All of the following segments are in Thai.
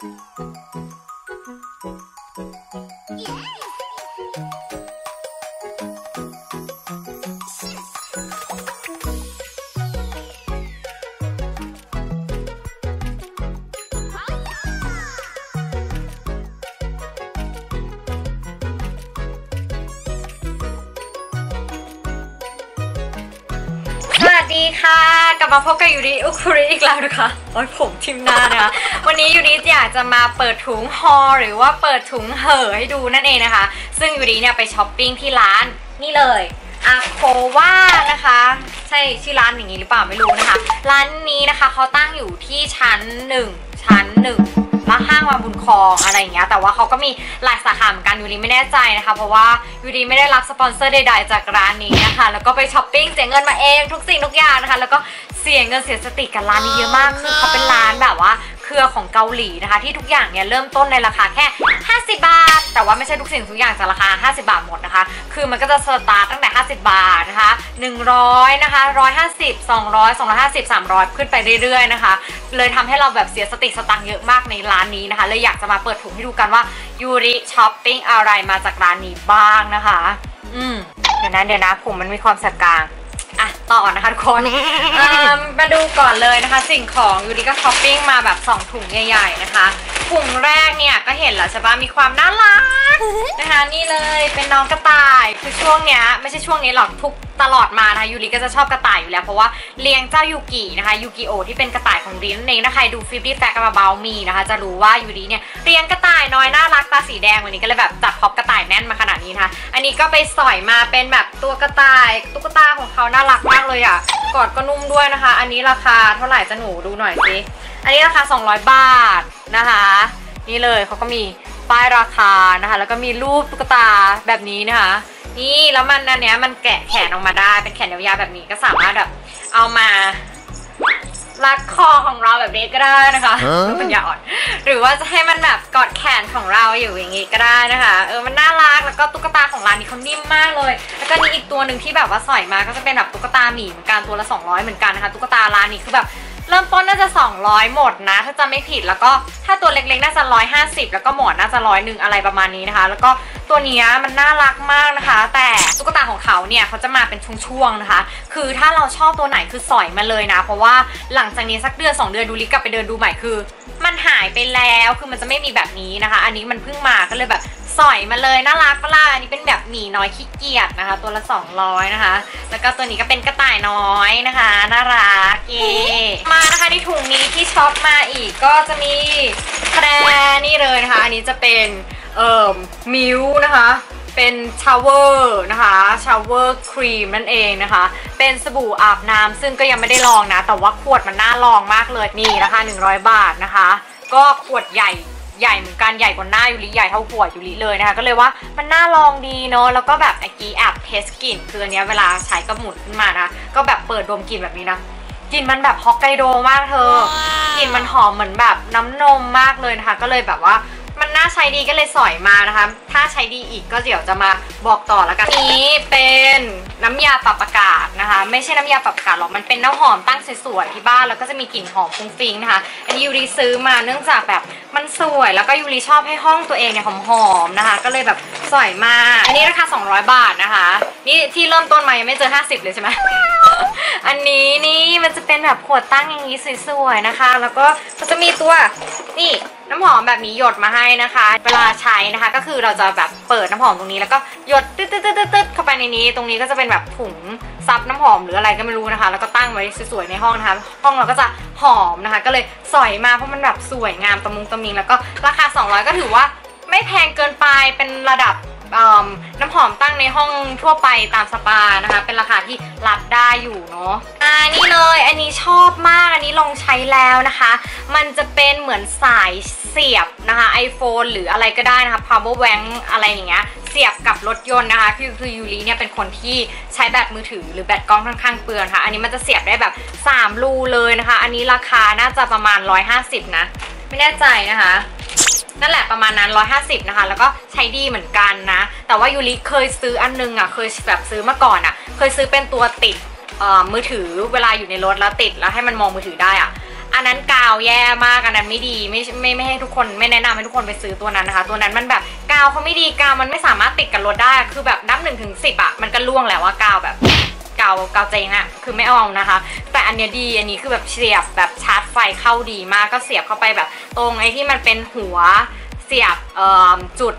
Thank you. ดีค่ะ กลับมาพบกับยูริอุคุริอีกแล้วนะคะโอ้ยผมทิมหน้านะคะ วันนี้ยูริอยากจะมาเปิดถุงฮอหรือว่าเปิดถุงเห่อให้ดูนั่นเองนะคะ ซึ่งยูริเนี่ยไปช้อปปิ้งที่ร้านนี่เลยอาโคว่านะคะ ใช่ชื่อร้านอย่างนี้หรือเปล่าไม่รู้นะคะ ร้านนี้นะคะเขาตั้งอยู่ที่ชั้นหนึ่งชั้นหนึ่ง วางวาบุญคลองอะไรอย่างเงี้ยแต่ว่าเขาก็มีหลายสาขาเหมือนกันยูรีไม่แน่ใจนะคะ เพราะว่ายูรีไม่ได้รับสปอนเซอร์ใดๆจากร้านนี้นะคะแล้วก็ไปช้อปปิ้งเสียเงินมาเองทุกสิ่งทุกอย่างนะคะ แล้วก็เสียเงินเสียสติกับร้านนี้เยอะมากคือเขาเป็นร้านแบบว่า เครือของเกาหลีนะคะที่ทุกอย่างเนี่ยเริ่มต้นในราคาแค่ 50 บาท แต่ว่าไม่ใช่ทุกสิ่งทุกอย่างจะราคา 50 บาทหมดนะคะ คือมันก็จะสตาร์ตตั้งแต่ 50 บาทนะคะ100นะคะ150 200 250 300 ขึ้นไปเรื่อยๆนะคะ เลยทำให้เราแบบเสียสติสตังเยอะมากในร้านนี้นะคะ เลยอยากจะมาเปิดถุงให้ดูกันว่ายูริช้อปปิ้งอะไรมาจากร้านนี้บ้างนะคะ อืมเดี๋ยวนะเดี๋ยวนะผมมันมีความสบกลาง ต่อนะคะทุกคนเอิ่มมาดูก่อนเลยนะคะ สิ่งของยูริก็ช้อปปิ้งมาแบบ 2 ถุงใหญ่ ๆ นะคะ ถุงแรก เนี่ยก็เห็นแล้วใช่ปะมีความน่ารักนะคะนี่เลยเป็นน้องกระต่ายคือช่วงเนี้ยไม่ใช่ช่วงนี้หรอกทุกตลอดมานะคะยูริก็จะชอบกระต่ายอยู่แล้วเพราะว่าเลี้ยงเจ้ายูกินะคะยูกิโอที่เป็นกระต่ายของรินนเองนะใครดูฟิฟตี้แฟกกับเบลมีนะคะ จะรู้ว่ายูริเนี่ยเลี้ยงกระต่ายน้อยน่ารักตาสีแดงวันนี้ก็เลยแบบจัดพ็อปกระต่ายแน่นมาขนาดนี้นะคะอันนี้ก็ไปสอยมาเป็นแบบตัวกระต่ายตุ๊กตาของเขาน่ารักมากเลยอะกอดก็นุ่มด้วยนะคะ อันนี้ราคาเท่าไหร่จะหนูดูหน่อยสิอันนี้ราคา 200 บาทนะคะ นี่เลยเขาก็มีป้ายราคานะคะ แล้วก็มีรูปตุ๊กตาแบบนี้นะคะ นี่แล้วมันอันเนี้ยมันแกะแขนออกมาได้เป็นแขนยาวๆแบบนี้ก็สามารถแบบเอามารัดคอของเราแบบนี้ก็ได้นะคะฮะมันยาอ่อนหรือว่าจะให้มันแบบกอดแขนของเราอยู่อย่างงี้ก็ได้นะคะ เออมันน่ารักแล้วก็ตุ๊กตาของร้านนี้เขานิ่มมากเลย แล้วก็นี่อีกตัวหนึ่งที่แบบว่าสอยมาก็จะเป็นแบบตุ๊กตาหมีเหมือนกันตัวละ 200 เหมือนกันนะคะตุ๊กตาร้านนี้คือแบบ เริ่มต้นน่าจะ 200 หมดนะ ถ้าจะไม่ผิดแล้วก็ถ้าตัวเล็กๆ น่าจะ 150 แล้วก็หมอนน่าจะร้อยหนึ่งอะไรประมาณนี้นะคะ แล้วก็ ตัวนี้มันน่ารักมากนะคะ แต่ตุ๊กตาของเขาเนี่ยเขาจะมาเป็นช่วงๆนะคะ คือถ้าเราชอบตัวไหนคือสอยมาเลยนะ เพราะว่าหลังจากนี้สักเดือน2เดือนดูลิกกลับไปเดินดูใหม่คือ มันหายไปแล้วคือมันจะไม่มีแบบนี้นะคะ อันนี้มันเพิ่งมาก็เลยแบบสอยมาเลยน่ารักปะล่ะอันนี้เป็นแบบหมีน้อยขี้เกียจนะคะ ตัวละ 200 นะคะ แล้วก็ตัวนี้ก็เป็นกระต่ายน้อยนะคะน่ารักเย่มานะคะในถุงนี้ที่ช็อปมาอีกก็จะมีแพรนี่เลยนะคะ อันนี้จะเป็น เอ่อมิวนะคะ เป็นชาวเวอร์นะคะชาวเวอร์ครีมนั่นเองนะคะ เป็นสบู่อาบน้ำซึ่งก็ยังไม่ได้ลองนะ แต่ว่าขวดมันน่าลองมากเลยนี่ราคา100 บาทนะคะ ก็ขวดใหญ่ใหญ่เหมือนกันใหญ่กว่าหน้ายูริใหญ่เท่าขวดยูริเลยนะคะ ก็เลยว่ามันน่าลองดีเนาะแล้วก็แบบไอ้กี้แอบเทสกลิ่นคืออันเนี้ยเวลาใช้ก็หมุนขึ้นมานะก็แบบเปิดดมกลิ่นแบบนี้นะกลิ่นมันแบบฮอกไกโดมากเธอกลิ่นมันหอมเหมือนแบบน้ำนมมากเลยนะคะ ก็เลยแบบว่า มันน่าใช้ดีก็เลยสอยมานะคะ ถ้าใช้ดีอีกก็เดี๋ยวจะมาบอกต่อแล้วกันนี้เป็นน้ำยาปรับอากาศนะคะ ไม่ใช่น้ำยาปรับอากาศหรอกมันเป็นน้ำหอมตั้งสวยๆที่บ้านแล้วก็จะมีกลิ่นหอมฟุ้งฟิ้งนะคะอันนี้ยูริซื้อมาเนื่องจากแบบมันสวยแล้วก็ยูริชอบให้ห้องตัวเองเนี่ยหอมๆนะคะ ก็เลยแบบสอยมา อันนี้ราคา 200 บาทนะคะ นี่ที่เริ่มต้นมายังไม่เจอ 50 เลยใช่ไหม อันนี้นี่มันจะเป็นแบบขวดตั้งอย่างนี้สวยๆนะคะ แล้วก็ก็จะมีตัวนี่น้ำหอมแบบนี้หยดมาให้นะคะ เวลาใช้นะคะ ก็คือเราจะแบบเปิดน้ำหอมตรงนี้แล้วก็หยดตึ๊ดตึ๊ดตึ๊ดตึ๊ดเข้าไปในนี้ ตรงนี้ก็จะเป็นแบบถุงซับน้ำหอมหรืออะไรก็ไม่รู้นะคะ แล้วก็ตั้งไว้สวยๆในห้องนะคะ ห้องเราก็จะหอมนะคะ ก็เลยสอยมาเพราะมันแบบสวยงามตะมุงตะมิง แล้วก็ราคา 200 ก็ถือว่าไม่แพงเกินไปเป็นระดับ น้ำหอมตั้งในห้องทั่วไปตามสปานะคะ เป็นราคาที่รับได้อยู่เนาะอ่านี่เลยอันนี้ชอบมากอันนี้ลองใช้แล้วนะคะ มันจะเป็นเหมือนสายเสียบนะคะ iPhone หรืออะไรก็ได้นะคะ power bank อะไรอย่างเงี้ยเสียบกับรถยนต์นะคะคือคือยูริเนี่ยเป็นคนที่ใช้แบตมือถือหรือแบตกล้องค่อนข้างเปลืองค่ะ อันนี้มันจะเสียบได้แบบ 3 รูเลยนะคะ อันนี้ราคาน่าจะประมาณ 150 นะ ไม่แน่ใจนะคะ นั่นแหละประมาณนั้น 150 นะคะ แล้วก็ใช้ดีเหมือนกันนะ แต่ว่ายูริเคยซื้ออันนึงอะ เคยแบบซื้อมาก่อนอะ เคยซื้อเป็นตัวติดมือถือเวลาอยู่ในรถแล้วติดแล้วให้มันมองมือถือได้อะอันนั้นกาวแย่มากอันนั้นไม่ดีไม่ไม่ไม่ให้ทุกคนไม่แนะนำให้ทุกคนไปซื้อตัวนั้นนะคะ ตัวนั้นมันแบบกาวเขาไม่ดีกาวมันไม่สามารถติดกับรถได้คือแบบนับหนึ่งถึงสิบอะมันก็ล่วงแล้วว่ากาวแบบ กาวกาวเจงอะคือไม่เอานะคะ แต่อันเนี้ยดีอันนี้คือแบบเสียบแบบชาร์จไฟเข้าดีมากก็เสียบเข้าไปแบบ ตรงไอ้ที่มันเป็นหัวเสียบจุด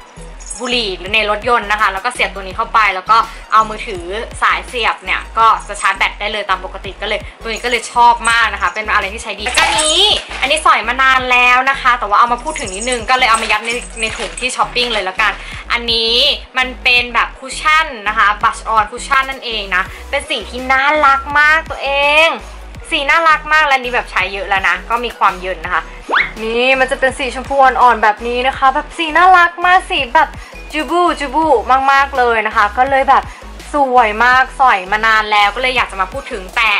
บุหรี่หรือในรถยนต์นะคะ แล้วก็เสียบตัวนี้เข้าไป แล้วก็เอามือถือสายเสียบเนี่ย ก็จะชาร์จแบตได้เลยตามปกติก็เลย ตัวนี้ก็เลยชอบมากนะคะ เป็นอะไรที่ใช้ดีแล้วก็นี้อันนี้สอยมานานแล้วนะคะ แต่ว่าเอามาพูดถึงนิดนึงก็เลยเอามายัดในในถุงที่ช้อปปิ้งเลยแล้วกัน อันนี้มันเป็นแบบคุชชั่นนะคะบัชออนคุชชั่นนั่นเองนะเป็นสีที่น่ารักมากตัวเองสีน่ารักมากและนี้แบบใช้เยอะแล้วนะ ก็มีความเยินนะคะ นี่มันจะเป็นสีชมพูอ่อนๆแบบนี้นะคะ แบบสีน่ารักมากสีแบบ จูบูจูบูมากๆเลยนะคะ ก็เลยแบบสวยมากสอยมานานแล้วก็เลยอยากจะมาพูดถึงแต่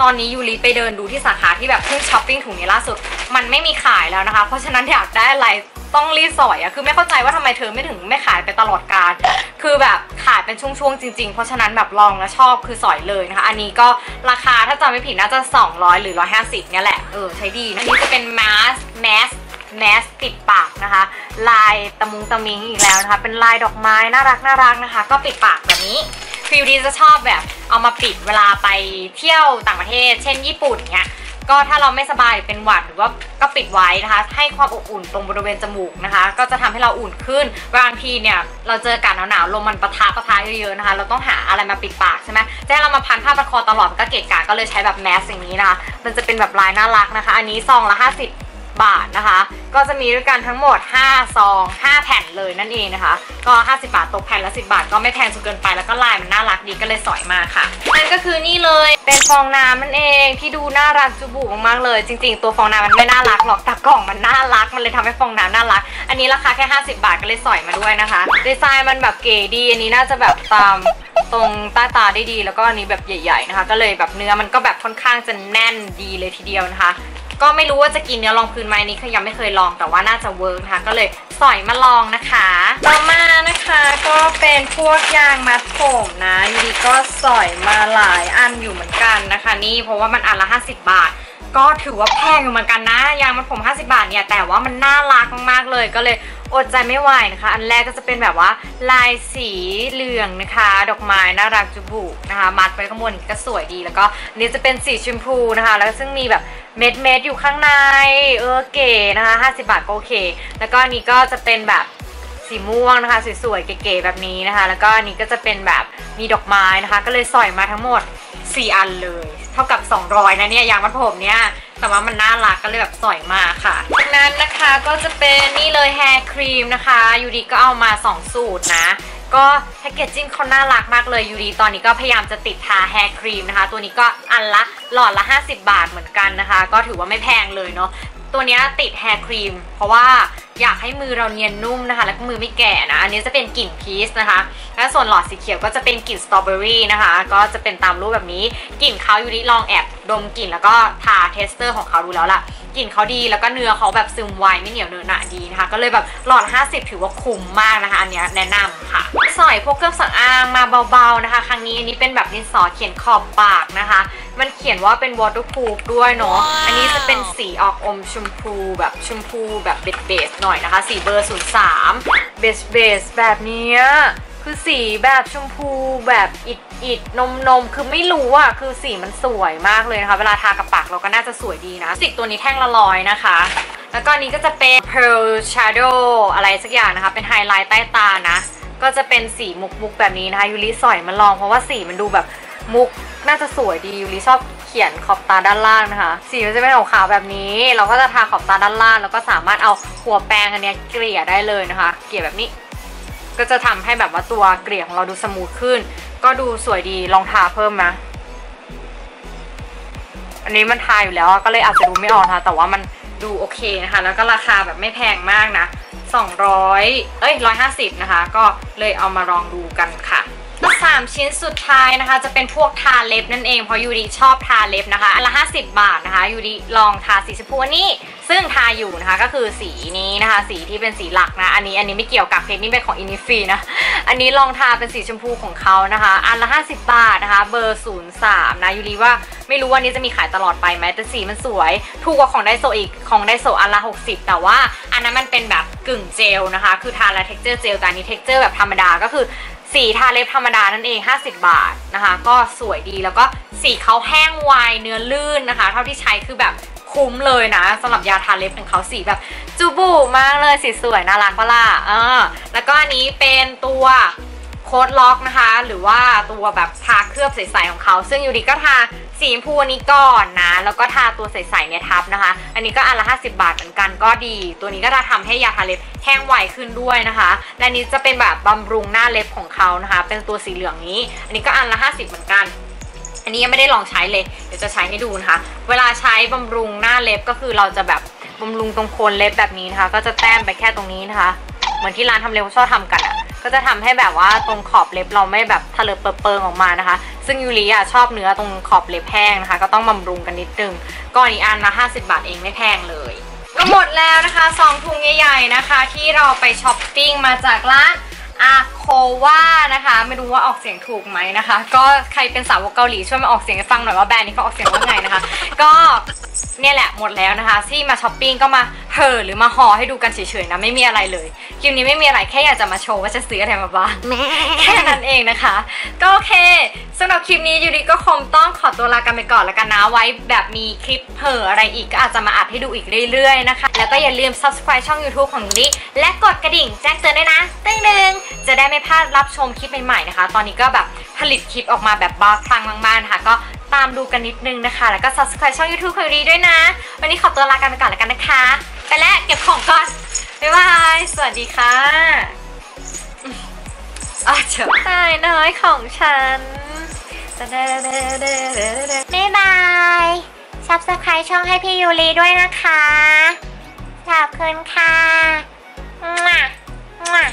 ตอนนี้ยูริไปเดินดูที่สาขาที่แบบเพิ่งช้อปปิ้งถุงนี้ล่าสุด มันไม่มีขายแล้วนะคะ เพราะฉะนั้นอยากได้อะไรต้องรีบสอยอะคือไม่เข้าใจว่าทำไมเธอไม่ถึงไม่ขายไปตลอดการ คือแบบขายเป็นช่วงๆจริงๆ เพราะฉะนั้นแบบลองแล้วชอบคือสอยเลยนะคะ อันนี้ก็ราคาถ้าจำไม่ผิดน่าจะ 200 หรือ 150เนี่ยแหละ เออใช้ดี อันนี้จะเป็นแมสแมส แมสปิดปากนะคะ ลายตะมุงตะมิงอีกแล้วนะคะ เป็นลายดอกไม้น่ารักน่ารักนะคะ ก็ปิดปากแบบนี้ฟิลดีจะชอบแบบ เอามาปิดเวลาไปเที่ยวต่างประเทศ เช่นญี่ปุ่นเงี้ยก็ถ้าเราไม่สบายเป็นหวัดหรือว่าก็ปิดไว้นะคะ ให้ความอบอุ่นตรงบริเวณจมูกนะคะ ก็จะทำให้เราอุ่นขึ้นบางทีเนี่ยเราเจออากาศหนาวๆลมมันปะทะปะทะเยอะๆนะคะ เราต้องหาอะไรมาปิดปากใช่ไหมจะให้เรามาพันผ้าพันคอตลอดก็เกะกะก็เลยใช้แบบแมสอย่างนี้นะคะมันจะเป็นแบบลายน่ารักนะคะ อันนี้ซองละ 50 บาทนะคะ ก็จะมีด้วยกันทั้งหมด 5 ซอง 5 แผ่นเลยนั่นเองนะคะ ก็ 50 บาทตกแผ่นละ 10 บาท ก็ไม่แพงจนเกินไปแล้วก็ลายมันน่ารักดีก็เลยสอยมาค่ะนั่นก็คือนี่เลยเป็นฟองน้ำนั่นเองที่ดูน่ารักจุบุมากๆเลย จริง ๆ ตัวฟองน้ำมันไม่น่ารักหรอกแต่กล่องมันน่ารักมันเลยทำให้ฟองน้ำน่ารัก อันนี้ราคาแค่ 50 บาทก็เลยสอยมาด้วยนะคะดีไซน์มันแบบเก๋ดีอันนี้น่าจะแบบตามตรงใต้ตาได้ดีแล้วก็อันนี้แบบใหญ่ ๆนะคะ ก็เลยแบบเนื้อมันก็แบบค่อนข้างจะแน่นดีเลยทีเดียวนะคะ ก็ไม่รู้ว่าจะกินเนื้อรองพื้นไหมนี้คือยังไม่เคยลองแต่ว่าน่าจะเวิร์กนะคะก็เลยสอยมาลองนะคะต่อมานะคะก็เป็นพวกยางมัดผมนะดีก็สอยมาหลายอันอยู่เหมือนกันนะคะ นี่เพราะว่ามันอันละ 50 บาท ก็ถือว่าแพงอยู่เหมือนกันนะยางมัดผม 50 บาทเนี่ย แต่ว่ามันน่ารักมากๆเลยก็เลยอดใจไม่ไหวนะคะ อันแรกก็จะเป็นแบบว่าลายสีเหลืองนะคะ ดอกไม้น่ารักจุบุนะคะ มัดไปข้างบนก็สวยดี แล้วก็อันนี้จะเป็นสีชมพูนะคะ แล้วซึ่งมีแบบเม็ดเม็ดอยู่ข้างใน เออเก๋นะคะ 50 บาทก็โอเค แล้วก็อันนี้ก็จะเป็นแบบสีม่วงนะคะ สวยๆ เก๋ๆแบบนี้นะคะ แล้วก็อันนี้ก็จะเป็นแบบมีดอกไม้นะคะ ก็เลยสอยมาทั้งหมด 4 อันเลย เท่ากับ 200 นะเนี่ยยางมัดผมเนี่ย แต่ว่ามันน่ารักก็เลยแบบสอยมาค่ะจากนั้นนะคะก็จะเป็นนี่เลยแฮร์ครีมนะคะยูดีก็เอามา 2 สูตรนะ ก็แพคเกจจิ้งเขาน่ารักมากเลยยูดีตอนนี้ก็พยายามจะติดทาแฮร์ครีมนะคะ ตัวนี้ก็อันละหลอดละ 50 บาทเหมือนกันนะคะ ก็ถือว่าไม่แพงเลยเนาะ ตัวนี้ติดแฮร์ครีม เพราะว่าอยากให้มือเราเนียนนุ่มนะคะ แล้วก็มือไม่แก่นะ อันนี้จะเป็นกลิ่นพีชนะคะ และส่วนหลอดสีเขียวก็จะเป็นกลิ่นสตรอเบอรี่นะคะ ก็จะเป็นตามรูปแบบนี้ กลิ่นเขาอยู่ที่ลองแอบดมกลิ่นแล้วก็ทาเทสเตอร์ของเขาดูแล้วล่ะ กลิ่นเขาดีแล้วก็เนื้อเขาแบบซึมไวไม่เหนียวเนื้อหนะดีนะคะ ก็เลยแบบหลอด 50 ถือว่าคุ้มมากนะคะ อันนี้แนะนำค่ะ สอยพวกเครื่องสำอางมาเบาๆนะคะ ครั้งนี้อันนี้เป็นแบบดินสอเขียนขอบปากนะคะ มันเขียนว่าเป็น waterproof ด้วยเนาะ อันนี้จะเป็นสีออกอมชมพูแบบชมพูแบบเบสเบสหน่อยนะคะ สีเบอร์ 03 เบสเบสแบบเนี้ยคือสีแบบชมพูแบบอิดอิดนมนมคือไม่รู้อะคือสีมันสวยมากเลยนะคะ เวลาทากับปากเราก็น่าจะสวยดีนะสิกตัวนี้แท่งละร้อยนะคะ แล้วก็อันนี้ก็จะเป็น pearl shadow อะไรสักอย่างนะคะ เป็นไฮไลท์ใต้ตานะ ก็จะเป็นสีมุกมุกๆแบบนี้นะคะยูริสอยมาลองเพราะว่าสีมันดูแบบ มุกน่าจะสวยดียูริชอบเขียนขอบตาด้านล่างนะคะ สีมันจะเป็นขาวๆแบบนี้ เราก็จะทาขอบตาด้านล่าง แล้วก็สามารถเอาหัวแปรงอันเนี้ยเกลี่ยได้เลยนะคะ เกลี่ยแบบนี้ ก็จะทำให้แบบว่าตัวเกลี่ยของเราดูสมูทขึ้น ก็ดูสวยดีลองทาเพิ่มนะอันนี้มันทาอยู่แล้วก็เลยอาจจะดูไม่ออกนะคะแต่ว่ามันดูโอเคนะคะ แล้วก็ราคาแบบไม่แพงมากนะ200เอ้ย150 นะคะ ก็เลยเอามาลองดูกันค่ะ ก็สามชิ้นสุดท้ายนะคะ จะเป็นพวกทาเล็บนั่นเองเพราะยูริชอบทาเล็บนะคะอันละ 50 บาทนะคะยูริลองทาสีชมพูนนี้ซึ่งทาอยู่นะคะก็คือสีนี้นะคะ สีที่เป็นสีหลักนะ อันนี้อันนี้ไม่เกี่ยวกับเคสนี่เป็นของอินิฟีนะ อันนี้ลองทาเป็นสีชมพูของเขานะคะ อันละ 50 บาทนะคะ เบอร์ 03 นะยูรีว่าไม่รู้ว่านี้จะมีขายตลอดไปไหมแต่สีมันสวย ถูกกว่าของไดโซอีกของไดโซอันละ 60 แต่ว่าอันนั้นมันเป็นแบบกึ่งเจลนะคะ คือทาแล้วเท็กเจอร์เจลแต่อันนี้เท็กเจอร์แบบธรรมดาก็คือ สีทาเล็บธรรมดานั่นเอง 50 บาทนะคะ ก็สวยดีแล้วก็สีเขาแห้งไวเนื้อลื่นนะคะ เท่าที่ใช้คือแบบคุ้มเลยนะสำหรับยาทาเล็บของเขาสีแบบจูบูมากเลยสีสวยน่ารักปะล่ะเออแล้วก็อันนี้เป็นตัวโค้ดล็อกนะคะ หรือว่าตัวแบบทาเคลือบใสๆของเขา ซึ่งยูดีก็ทา สีชมพูอันนี้ก่อนนะ แล้วก็ทาตัวใสๆเนี่ยทับนะคะ อันนี้ก็อันละ50 บาทเหมือนกันก็ดี ตัวนี้ก็จะทำให้ยาทาเล็บแห้งไวขึ้นด้วยนะคะ และอันนี้จะเป็นแบบบำรุงหน้าเล็บของเขานะคะ เป็นตัวสีเหลืองนี้ อันนี้ก็อันละ 50 เหมือนกันอันนี้ยังไม่ได้ลองใช้เลย เดี๋ยวจะใช้ให้ดูนะคะ เวลาใช้บำรุงหน้าเล็บก็คือเราจะแบบบำรุงตรงโคนเล็บแบบนี้นะคะ ก็จะแต้มไปแค่ตรงนี้นะคะ เหมือนที่ร้านทำเล็บเขาชอบทำกันอะ ก็จะทำให้แบบว่าตรงขอบเล็บเราไม่แบบทะเลเปิงออกมานะคะ ซึ่งยูริอะชอบเนื้อตรงขอบเล็บแห้งนะคะ ก็ต้องบำรุงกันนิดนึงก็อันนี้อันละ50 บาทเองไม่แพงเลยก็หมดแล้วนะคะสองถุงใหญ่ๆนะคะ ที่เราไปช้อปปิ้งมาจากร้านอาโควานะคะ ไม่รู้ว่าออกเสียงถูกไหมนะคะ ก็ใครเป็นสาวกเกาหลีช่วยมาออกเสียงให้ฟังหน่อยว่าแบรนด์นี้เขาออกเสียงว่าไงนะคะ ก็เนี่ยแหละหมดแล้วนะคะ ที่มาช้อปปิ้งก็มา เห่อหรือมาห่อให้ดูกันเฉยๆนะไม่มีอะไรเลยคลิปนี้ไม่มีอะไรแค่อยากจะมาโชว์ว่าจะซื้ออะไรมาบ้างแค่นั้นเองนะคะ ก็โอเคสำหรับคลิปนี้ยูริก็คงต้องขอตัวลากันไปก่อนแล้วกันนะไว้แบบมีคลิปเผออะไรอีกก็อาจจะมาอัดให้ดูอีกเรื่อยๆนะคะ แล้วก็อย่าลืม subscribe ช่อง YouTube ของยูริและกดกระดิ่งแจ้งเตือนด้วยนะตึ้งหนึ่งจะได้ไม่พลาดรับชมคลิปใหม่ๆนะคะ ตอนนี้ก็แบบผลิตคลิปออกมาแบบบ้าคลั่งมากๆนะคะก็ตามดูกันนิดนึงนะคะ แล้วก็ subscribe ช่อง YouTube ของยูริด้วยนะ วันนี้ขอตัวลากันไปก่อนแล้วกันนะคะ ไปแล้วเก็บของก่อน บ๊ายบาย สวัสดีค่ะอ๋เจ้าตายน้อยของฉันบ๊ายบาย ซับสไครต์ช่องให้พี่ยูรีด้วยนะคะ ขอบคุณค่ะมามา